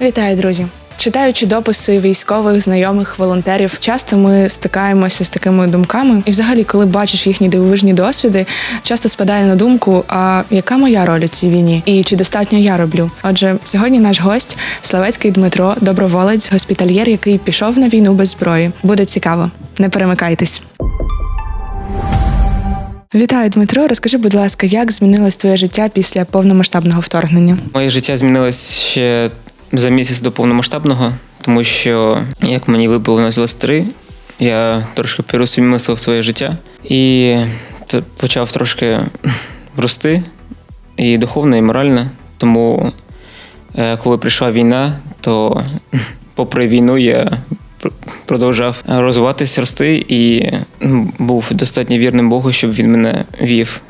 Вітаю, друзі! Читаючи дописи військових, знайомих, волонтерів, часто ми стикаємося з такими думками. І, взагалі, коли бачиш їхні дивовижні досвіди, часто спадає на думку: а яка моя роль у цій війні? І чи достатньо я роблю? Отже, сьогодні наш гость Славецький Дмитро, доброволець, госпітальєр, який пішов на війну без зброї. Буде цікаво. Не перемикайтесь. Вітаю, Дмитро. Розкажи, будь ласка, як змінилось твоє життя після повномасштабного вторгнення? Моє життя змінилось ще за місяць до повномасштабного, тому що як мені виповнилось 23, я трошки переосмислив своє життя і почав трошки рости і духовно, і морально. Тому, е, коли прийшла війна, то попри війну я пр- продовжав розвиватись, рости і був достатньо вірним Богу, щоб він мене вів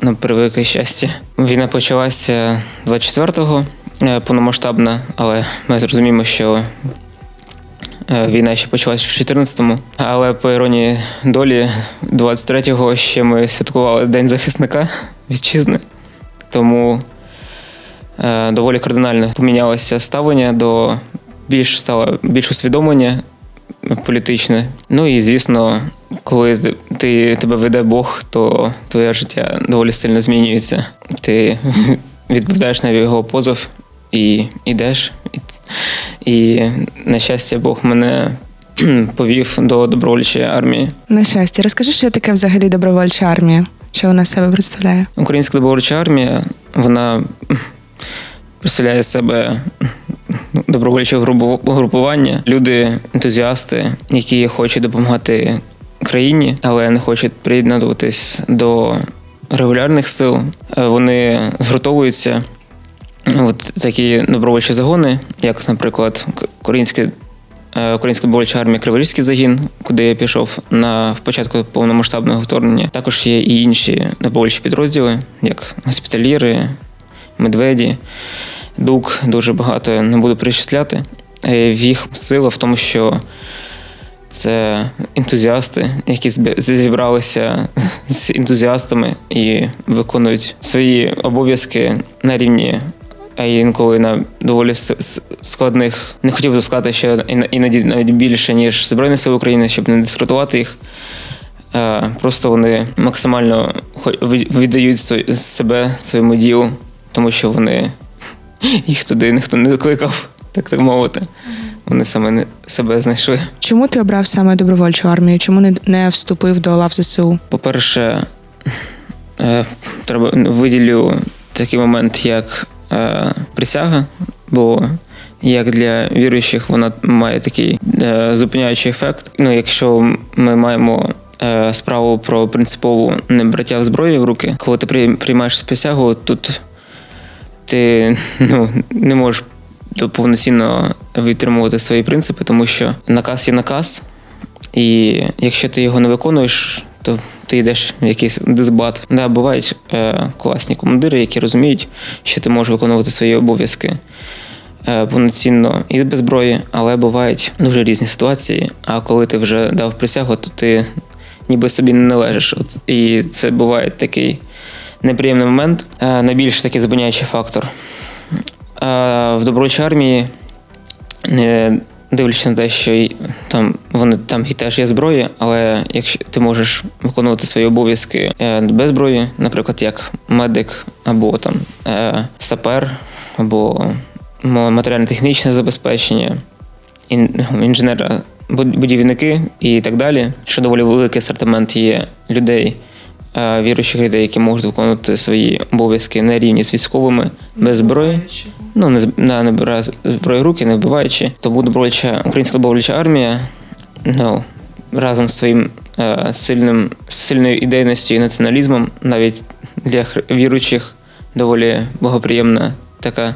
на превелике щастя. Війна почалася 24-го, е, повномасштабна, але ми зрозуміємо, що е, війна ще почалась в 14-му. Але по іронії долі, 23-го ще ми святкували День захисника вітчизни. Тому е, доволі кардинально помінялося ставлення до більш стало більш усвідомлення політичне. Ну і звісно, коли ти тебе веде Бог, то твоє життя доволі сильно змінюється. Ти відповідаєш на його позов і йдеш. І, і на щастя, Бог мене повів до добровольчої армії. На щастя, розкажи, що таке взагалі добровольча армія? Що вона себе представляє? Українська добровольча армія, вона представляє себе добровольче групу- групування. Люди, ентузіасти, які хочуть допомагати країні, але не хочуть приєднуватись до регулярних сил. Е, Вони згуртовуються. От такі добровольчі загони, як, наприклад, Українське е, Українська добровольча армія Криворізький загін, куди я пішов на початку повномасштабного вторгнення. Також є і інші добровольчі підрозділи, як госпіталіри, медведі, дук, дуже багато не буду перечисляти. Е, В їх сила в тому, що це ентузіасти, які зібралися з ентузіастами і виконують свої обов'язки на рівні, а інколи на доволі складних. Не хотів би сказати, що іноді навіть більше, ніж Збройні Сили України, щоб не дискредитувати їх. Просто вони максимально віддають себе своєму ділу, тому що вони їх туди ніхто не закликав, так так мовити. Вони саме не- себе знайшли. Чому ти обрав саме добровольчу армію? Чому не, не вступив до лав ЗСУ? По-перше, е, треба виділю такий момент, як е, присяга, бо як для віруючих вона має такий е, зупиняючий ефект. Ну, якщо ми маємо е, справу про принципову небраття в зброї в руки, коли ти приймаєш присягу, тут ти ну, не можеш повноцінно відтримувати свої принципи, тому що наказ є наказ, і якщо ти його не виконуєш, то ти йдеш в якийсь дисбат. Да, бувають е, класні командири, які розуміють, що ти можеш виконувати свої обов'язки е, повноцінно і без зброї, але бувають дуже різні ситуації. А коли ти вже дав присягу, то ти ніби собі не належиш. От, і це буває такий неприємний момент. Е, найбільш такий зупиняючий фактор. Е, в добровольчій армії не дивлячись на те, що там вони там і теж є зброї, але якщо ти можеш виконувати свої обов'язки е, без зброї, наприклад, як медик або там е, сапер, або матеріально-технічне забезпечення, інженера, будівники і так далі, що доволі великий асортимент є людей. Е, Віруючих людей, які можуть виконувати свої обов'язки на рівні з військовими без зброї, ну не на не бере зброю руки, не вбиваючи. Тому добровольча українська добровольча армія ну, разом з своїм е, сильним сильною ідейністю і націоналізмом, навіть для віруючих доволі благоприємне таке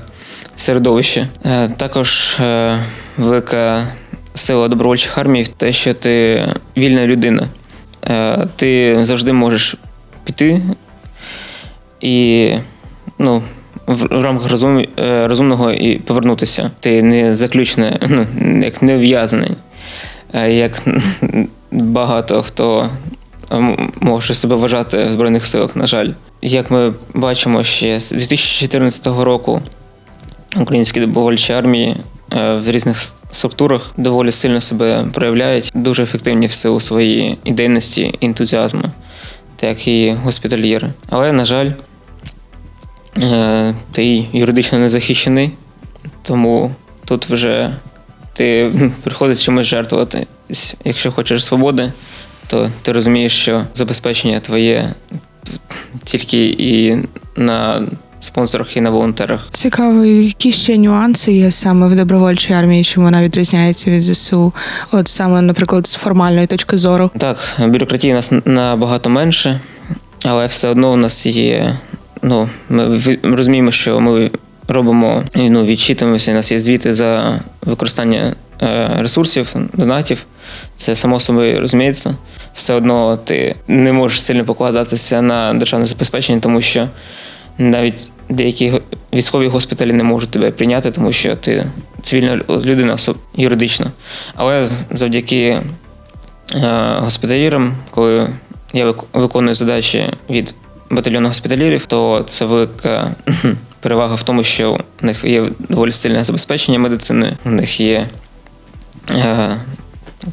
середовище. Е, також е, велика сила добровольчих армій в те, що ти вільна людина. Е, ти завжди можеш піти і ну, в, рамках розум, е, розумного і повернутися. Ти не заключений, ну, як не ув'язаний, як багато хто може себе вважати в Збройних силах, на жаль. Як ми бачимо ще з 2014 року українські добровольчі армії е, в різних структурах доволі сильно себе проявляють, дуже ефективні в силу своєї ідейності, і ентузіазму, так і госпітальєри. Але, на жаль, е, ти юридично не захищений, тому тут вже ти приходиш чимось жертвувати. Якщо хочеш свободи, то ти розумієш, що забезпечення твоє тільки і на спонсорах, і на волонтерах. Цікаво, які ще нюанси є саме в добровольчій армії, чим вона відрізняється від ЗСУ? От саме, наприклад, з формальної точки зору. Так, бюрократії у нас набагато менше, але все одно у нас є. Ну, ми розуміємо, що ми робимо ну, відчитуємося, у нас є звіти за використання е, ресурсів, донатів. Це само собою розуміється. Все одно ти не можеш сильно покладатися на державне забезпечення, тому що навіть деякі військові госпіталі не можуть тебе прийняти, тому що ти цивільна людина юридично. Але завдяки е, госпіталірам, коли я виконую задачі від батальйону госпіталірів, то це велика перевага в тому, що в них є доволі сильне забезпечення медицини, у них є е,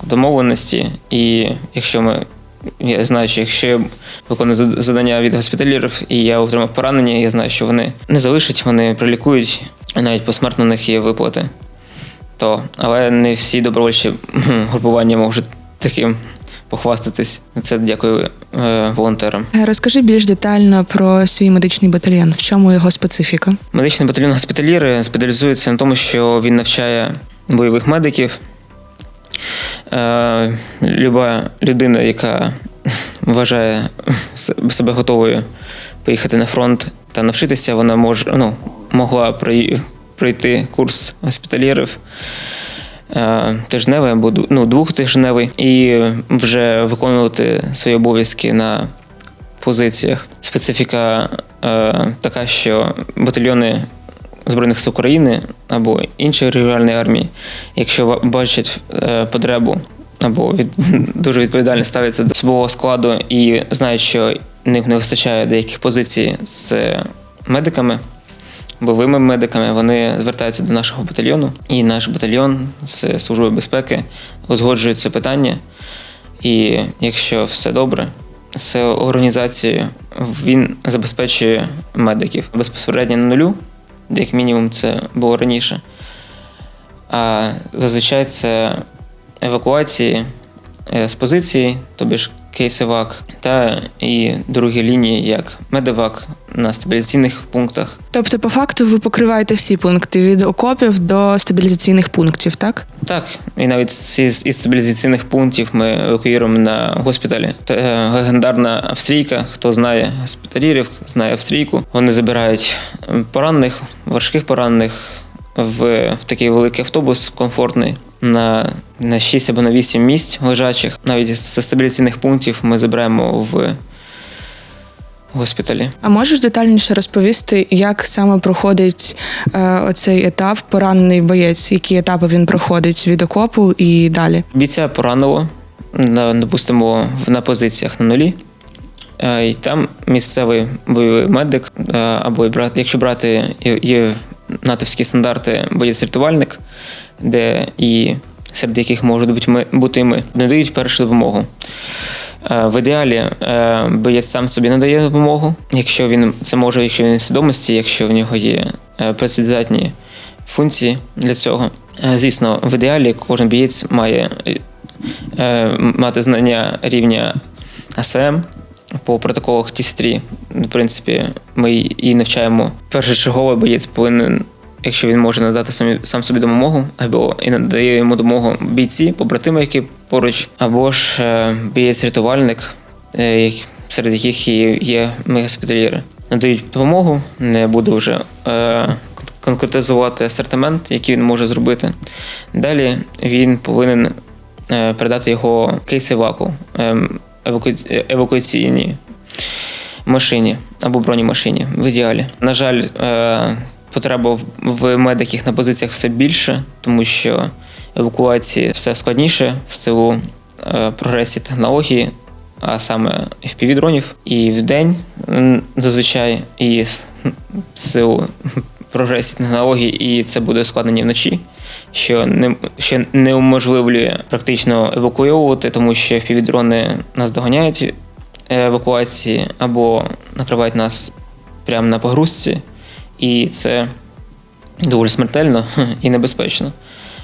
домовленості, і якщо ми. Я знаю, що якщо я виконую завдання від госпіталірів і я отримав поранення, я знаю, що вони не залишать, вони прилікують, і навіть посмертно у них є виплати. То, але не всі добровольчі групування можуть таким похвастатись. Це дякую е, волонтерам. Е, Розкажи більш детально про свій медичний батальйон. В чому його специфіка? Медичний батальйон госпіталіри спеціалізується на тому, що він навчає бойових медиків. Е, люба людина, яка вважає себе готовою поїхати на фронт та навчитися, вона може, ну, могла пройти курс госпіталірів е, тижневий або ну, двохтижневий і вже виконувати свої обов'язки на позиціях. Специфіка е, така, що батальйони Збройних сил України або інші регіональні армії, якщо бачать е, потребу або від, дуже відповідально ставляться до особового складу і знають, що них не вистачає деяких позицій з медиками, бойовими медиками, вони звертаються до нашого батальйону, і наш батальйон з Служби безпеки узгоджує це питання. І якщо все добре з організацією, він забезпечує медиків. Безпосередньо на нулю, як мінімум це було раніше. А зазвичай це евакуації е, з позиції, тобі ж кейсевак, та і другі лінії, як медевак на стабілізаційних пунктах. Тобто, по факту, ви покриваєте всі пункти від окопів до стабілізаційних пунктів, так? Так, і навіть із стабілізаційних пунктів ми евакуюємо на госпіталі. Та, е, Легендарна австрійка, хто знає госпіталірів, знає австрійку. Вони забирають поранених, важких поранених в, в такий великий автобус комфортний. На, на 6 або на 8 місць лежачих. Навіть з стабіляційних пунктів ми забираємо в госпіталі. А можеш детальніше розповісти, як саме проходить е, оцей етап поранений боєць, які етапи він проходить від окопу і далі? Бійця поранило, на, допустимо, на позиціях на нулі. Е, І там місцевий бойовий медик, е, або якщо брати є- є натовські стандарти, боєць-рятувальник, де і серед яких можуть бути ми, бути ми, надають першу допомогу. Е, В ідеалі е, боєць сам собі надає допомогу, якщо він це може, якщо він в свідомості, якщо в нього є е, прецедентні функції для цього. Звісно, в ідеалі кожен бієць має мати знання рівня АСМ по протоколах TC3. В принципі, ми і навчаємо. Першочергово боєць повинен, якщо він може надати самі, сам собі допомогу, або і надає йому допомогу бійці, побратими, які поруч, або ж е, бієць-рятувальник, е, серед яких є ми госпіталіри. Надають допомогу, не буду вже е, конкретизувати асортимент, який він може зробити. Далі він повинен е, передати його кейс-еваку, ем, еваку- евакуаційній машині або бронемашині в ідеалі. На жаль, е, потреба в- медиках на позиціях все більше, тому що евакуації все складніше в силу е, прогресії технології, а саме FPV-дронів. І в день зазвичай, і в силу прогресі технологій, і це буде ускладнення вночі, що не що не уможливлює практично евакуйовувати, тому що півдрони нас доганяють е, евакуації або накривають нас прямо на погрузці, і це доволі смертельно і небезпечно.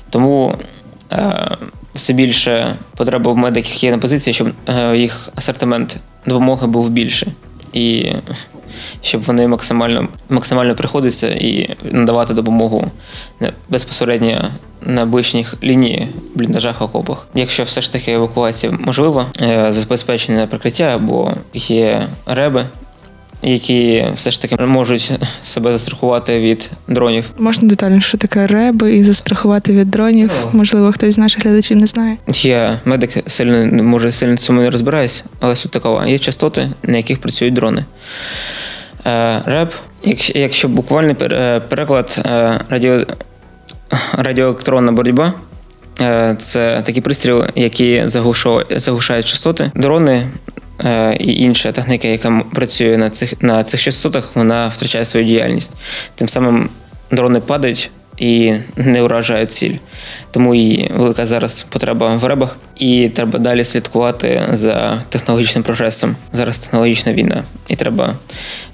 Тому е, все більше потреба в медиках є на позиції, щоб е, їх асортимент допомоги був більше. І щоб вони максимально, максимально приходиться і надавати допомогу безпосередньо на ближніх лінії в бліндажах окопах. Якщо все ж таки евакуація можлива, е, забезпечене прикриття або є реби, які все ж таки можуть себе застрахувати від дронів. Можна детальніше, що таке реби і застрахувати від дронів? Можливо, хтось з наших глядачів не знає. Я медик сильно може сильно в цьому не розбираюсь, але суть такова. Є частоти, на яких працюють дрони. Е, Реп, якщо, буквальний е, переклад е, радіо, радіоелектронна боротьба. Це такі пристріли, які заглушають частоти. Дрони і інша техніка, яка працює на цих, на цих частотах, вона втрачає свою діяльність. Тим самим дрони падають і не уражають ціль. Тому і велика зараз потреба в ребах, і треба далі слідкувати за технологічним прогресом. Зараз технологічна війна, і треба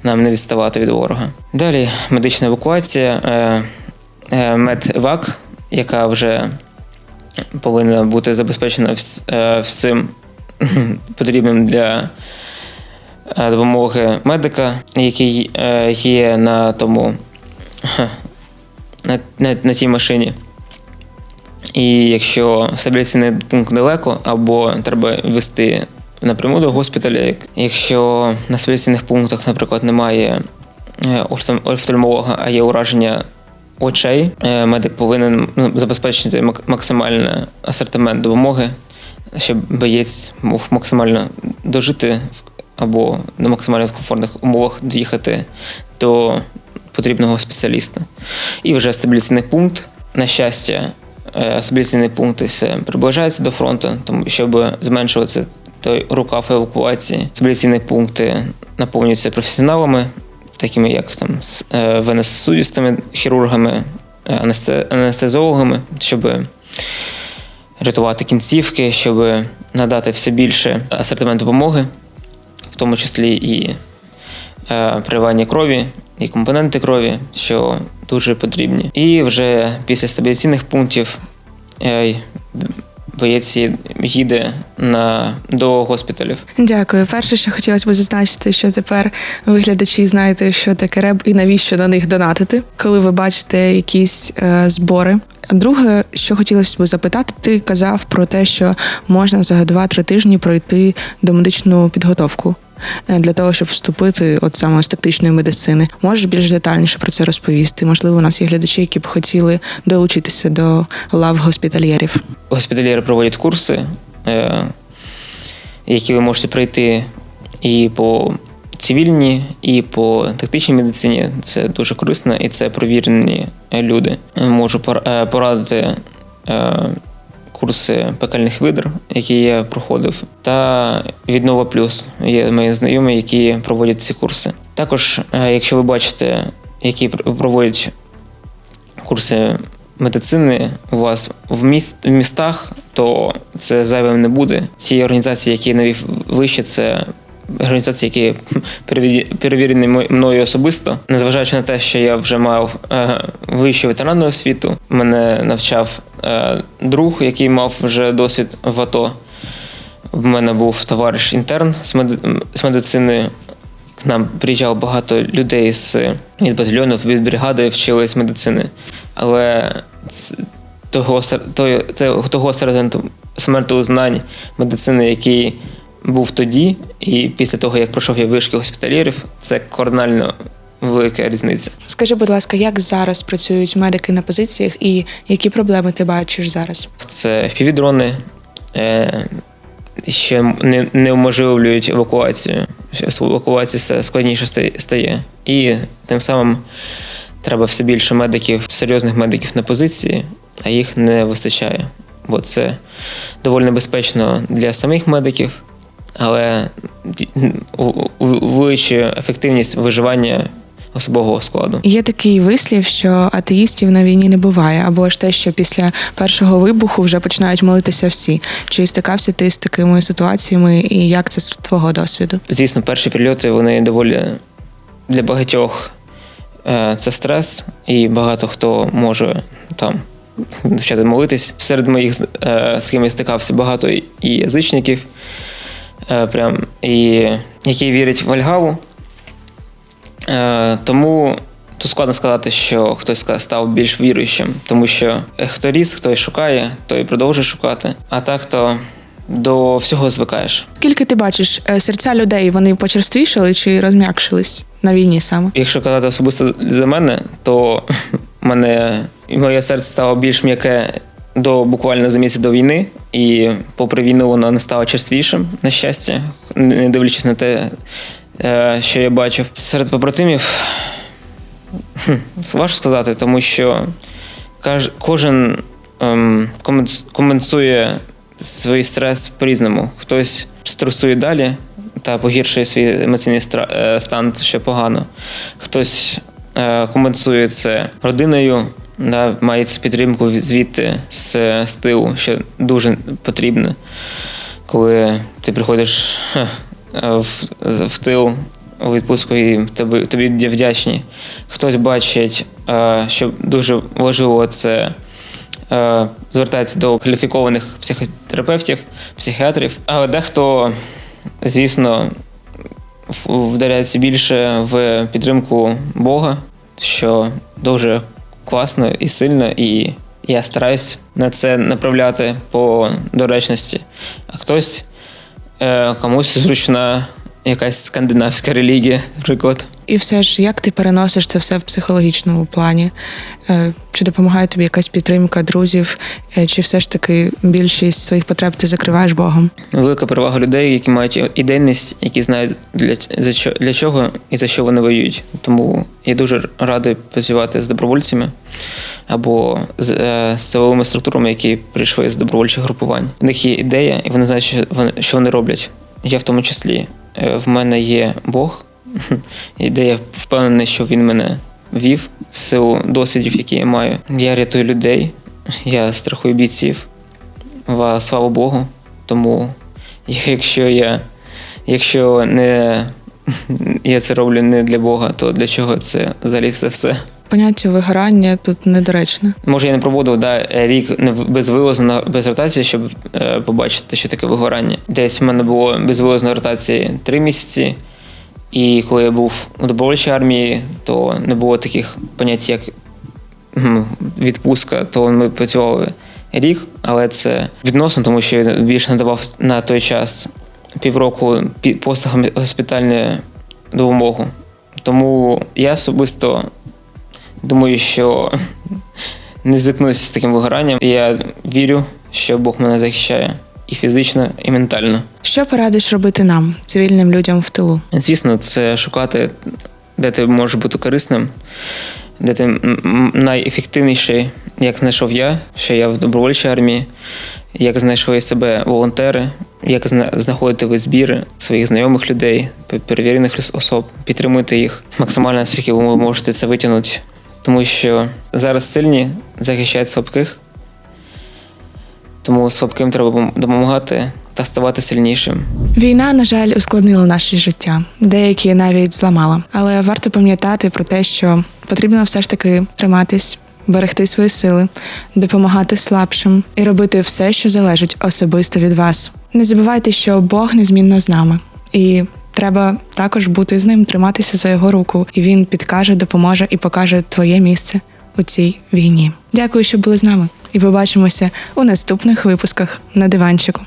нам не відставати від ворога. Далі медична евакуація, е, е, яка вже повинна бути забезпечена е, всім потрібним для е, допомоги медика, який е, є на тому на, на, на тій машині. І якщо стабіляційний пункт далеко, або треба вести напряму до госпіталя, якщо на стабіляційних пунктах, наприклад, немає е, офтальмолога, а є ураження очей, медик повинен ну, забезпечити максимальний асортимент допомоги, щоб боєць мог максимально дожити або на максимально комфортних умовах доїхати до потрібного спеціаліста. І вже стабіляційний пункт, на щастя, е, стабіляційні пункти все приближаються до фронту, тому щоб зменшувати той рукав евакуації. Стабіляційні пункти наповнюються професіоналами, такими як там е, хірургами, е, анесте- анестезіологами, щоб рятувати кінцівки, щоб надати все більше асортимент допомоги, в тому числі і е, переливання крові, і компоненти крові, що дуже потрібні. І вже після стабіляційних пунктів боєць їде на, до госпіталів. Дякую. Перше, що хотілося б зазначити, що тепер виглядачі знаєте, що таке реб і навіщо на них донатити, коли ви бачите якісь е, збори. Друге, що хотілося б запитати, ти казав про те, що можна за 2-3 тижні пройти домедичну підготовку е, для того, щоб вступити от саме з тактичної медицини. Можеш більш детальніше про це розповісти? Можливо, у нас є глядачі, які б хотіли долучитися до лав госпітальєрів. Госпітальєри проводять курси, е, які ви можете пройти і по цивільній, і по тактичній медицині. Це дуже корисно і це провірені е, люди. Е, Можу пор- е, порадити е, курси пекельних видр, які я проходив, та віднова плюс є мої знайомі, які проводять ці курси. Також, е, якщо ви бачите, які проводять курси медицини у вас в, міст, в містах, то це зайвим не буде. Ті організації, які навів вище, це організації, які перевірені мною особисто. Незважаючи на те, що я вже мав е, вищу ветеранну освіту, мене навчав друг, який мав вже досвід в АТО. В мене був товариш інтерн з, меди- з медицини. К нам приїжджало багато людей з від батальйонів, від бригади, вчились медицини. Але того, того середину смерту знань медицини, який був тоді, і після того, як пройшов я вишки госпіталєрів, це кардинально велика різниця. Скажи, будь ласка, як зараз працюють медики на позиціях і які проблеми ти бачиш зараз? Це впівдрони, е, ще не, не уможливлюють евакуацію. Евакуація все складніше ста- стає. І тим самим треба все більше медиків, серйозних медиків на позиції, а їх не вистачає. Бо це доволі небезпечно для самих медиків, але увеличує ефективність виживання особового складу. Є такий вислів, що атеїстів на війні не буває, або ж те, що після першого вибуху вже починають молитися всі. Чи стикався ти з такими ситуаціями, і як це з твого досвіду? Звісно, перші прильоти вони доволі для багатьох е, це стрес, і багато хто може там почати молитись. Серед моїх е, з ким я стикався багато і язичників, е, прям, і, які вірять в Альгаву. Е, тому тут складно сказати, що хтось став більш віруючим, тому що е, хто ріс, хто шукає, той продовжує шукати. А так то до всього звикаєш. Скільки ти бачиш е, серця людей, вони почерствішали чи розм'якшились на війні саме? Якщо казати особисто за мене, то мене моє серце стало більш м'яке до буквально за місяць до війни, і попри війну воно не стало черствішим, на щастя, не дивлячись на те, що я бачив. Серед побратимів важко сказати, тому що кожен ем, компенсує свій стрес по-різному. Хтось стресує далі та погіршує свій емоційний е, стан, це ще погано. Хтось е, компенсує це родиною, да, має цю підтримку звідти з, з тилу, що дуже потрібно, коли ти приходиш е, в, в тил у відпустку і тобі, тобі вдячні. Хтось бачить, е, що дуже важливо це е, звертається до кваліфікованих психотерапевтів, психіатрів. А дехто, звісно, вдаряється більше в підтримку Бога, що дуже класно і сильно, і я стараюсь на це направляти по доречності. А хтось е, комусь зручна якась скандинавська релігія, наприклад. І все ж, як ти переносиш це все в психологічному плані? Е, Чи допомагає тобі якась підтримка друзів, Е, чи все ж таки більшість своїх потреб ти закриваєш Богом? Велика перевага людей, які мають ідейність, які знають для, за що, для чого і за що вони воюють. Тому я дуже радий працювати з добровольцями або з, е, з силовими структурами, які прийшли з добровольчих групувань. У них є ідея, і вони знають, що вони, що вони роблять. Я в тому числі. Е, В мене є Бог, і де я впевнений, що він мене вів в силу досвідів, які я маю. Я рятую людей, я страхую бійців. Ва, слава Богу. Тому якщо я, якщо не я це роблю не для Бога, то для чого це взагалі все все? Поняття вигорання тут недоречне. Може, я не проводив да, рік безвилозно без ротації, щоб е, побачити, що таке вигорання. Десь в мене було безвилозно ротації три місяці. І коли я був у добровольчій армії, то не було таких понять, як відпустка, то ми працювали рік, але це відносно, тому що я більше надавав на той час півроку пі- постгоспітальну допомогу. Тому я особисто думаю, що не зіткнуся з таким вигоранням. Я вірю, що Бог мене захищає і фізично, і ментально. Що порадиш робити нам, цивільним людям в тилу? Звісно, це шукати, де ти можеш бути корисним, де ти найефективніший, як знайшов я, що я в добровольчій армії, як знайшли себе волонтери, як зна- знаходити ви збіри своїх знайомих людей, перевірених особ, підтримуйте їх максимально, скільки ви можете це витягнути. Тому що зараз сильні захищають слабких, тому слабким треба допомагати та ставати сильнішим. Війна, на жаль, ускладнила наше життя, деякі навіть зламала. Але варто пам'ятати про те, що потрібно все ж таки триматись, берегти свої сили, допомагати слабшим і робити все, що залежить особисто від вас. Не забувайте, що Бог незмінно з нами, і треба також бути з ним, триматися за його руку, і він підкаже, допоможе і покаже твоє місце у цій війні. Дякую, що були з нами, і побачимося у наступних випусках на диванчику.